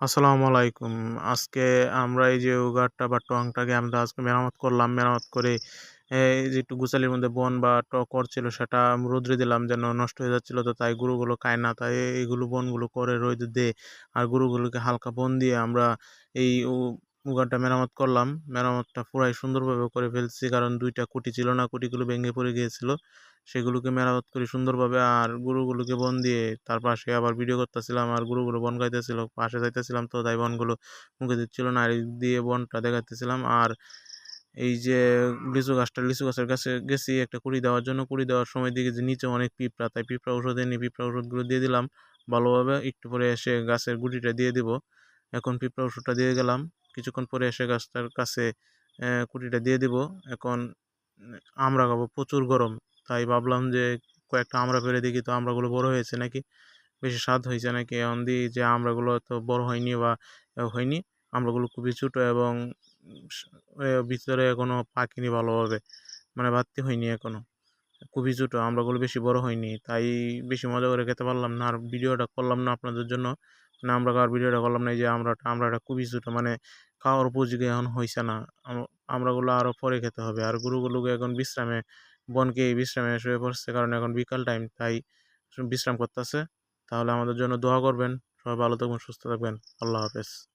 আসসালামু আলাইকুম। আজকে আমরা এই যে উগারটা বা টংটাকে আমরা আজকে মেরামত করলাম, মেরামত করে যে একটু গুছালির মধ্যে বন বা টকর ছিল সেটা রোদ্রে দিলাম যেন নষ্ট হয়ে যাচ্ছিল। তো তাই গরুগুলো খায় না, তাই এইগুলো বনগুলো করে রৌদ্রে দে, আর গরুগুলোকে হালকা বন দিয়ে আমরা এই উগারটা মেরামত করলাম। মেরামতটা পুরাই সুন্দরভাবে করে ফেলছি, কারণ দুইটা কুটি ছিল না, কুটিগুলো ভেঙে পড়ে গিয়েছিল। সেগুলোকে মেরামত করি সুন্দরভাবে আর গরুগুলোকে বন দিয়ে তার পাশে আবার ভিডিও করতেছিলাম আর গরুগুলো বন খাইতেছিল, পাশে যাইতেছিলাম তো তাই বনগুলো মুখে দিচ্ছিল না, আর দিয়ে বনটা দেখাতেছিলাম আর এই যে লিচু গাছটা, লিচু গাছের কাছে গেছি একটা কুড়ি দেওয়ার জন্য। কুড়ি দেওয়ার সময় দিকে যে নিচে অনেক পিঁপড়া, তাই পিঁপড়া ওষুধ এনে পিঁপড়া ওষুধগুলো দিয়ে দিলাম। ভালোভাবে একটু পরে এসে গাছের গুটিটা দিয়ে দিব। এখন পিঁপড়া ওষুধটা দিয়ে গেলাম। কিছুক্ষণ পরে এসে গাছটার কাছে কুটিটা দিয়ে দিব। এখন আমরা খাব প্রচুর গরম। তাই ভাবলাম যে, কয়েকটা আমরা পেরে দেখি তো আমরাগুলো বড় হয়েছে নাকি? বেশি স্বাদ হয়েছে নাকি? এখন দিই যে, আমরাগুলো তো বড় হয়নি বা হয়নি। আমরাগুলো খুবই ছোটো এবং ভিতরে এখনও পাকেনি ভালোভাবে। মানে বাড়তি হয়নি এখনও খুবই ছোটো, আমরাগুলো বেশি বড় হয়নি। তাই বেশি মজা করে খেতে পারলাম না। আর ভিডিওটা করলাম না আপনাদের জন্য। মানে আমরা আর ভিডিওটা করলাম না যে আমরা আমরা একটা খুবই ছোটো মানে খাওয়ার উপযোগী এখন হয়েছে না। আমরাগুলো আরও পরে খেতে হবে। আর গরুগুলোকে এখন বিশ্রামে, বনকে বিশ্রামে শুয়ে পড়ছে, কারণ এখন বিকাল টাইম, তাই বিশ্রাম করতেছে। তাহলে আমাদের জন্য দোয়া করবেন। সবাই ভালো থাকবেন, সুস্থ থাকবেন। আল্লাহ হাফেজ।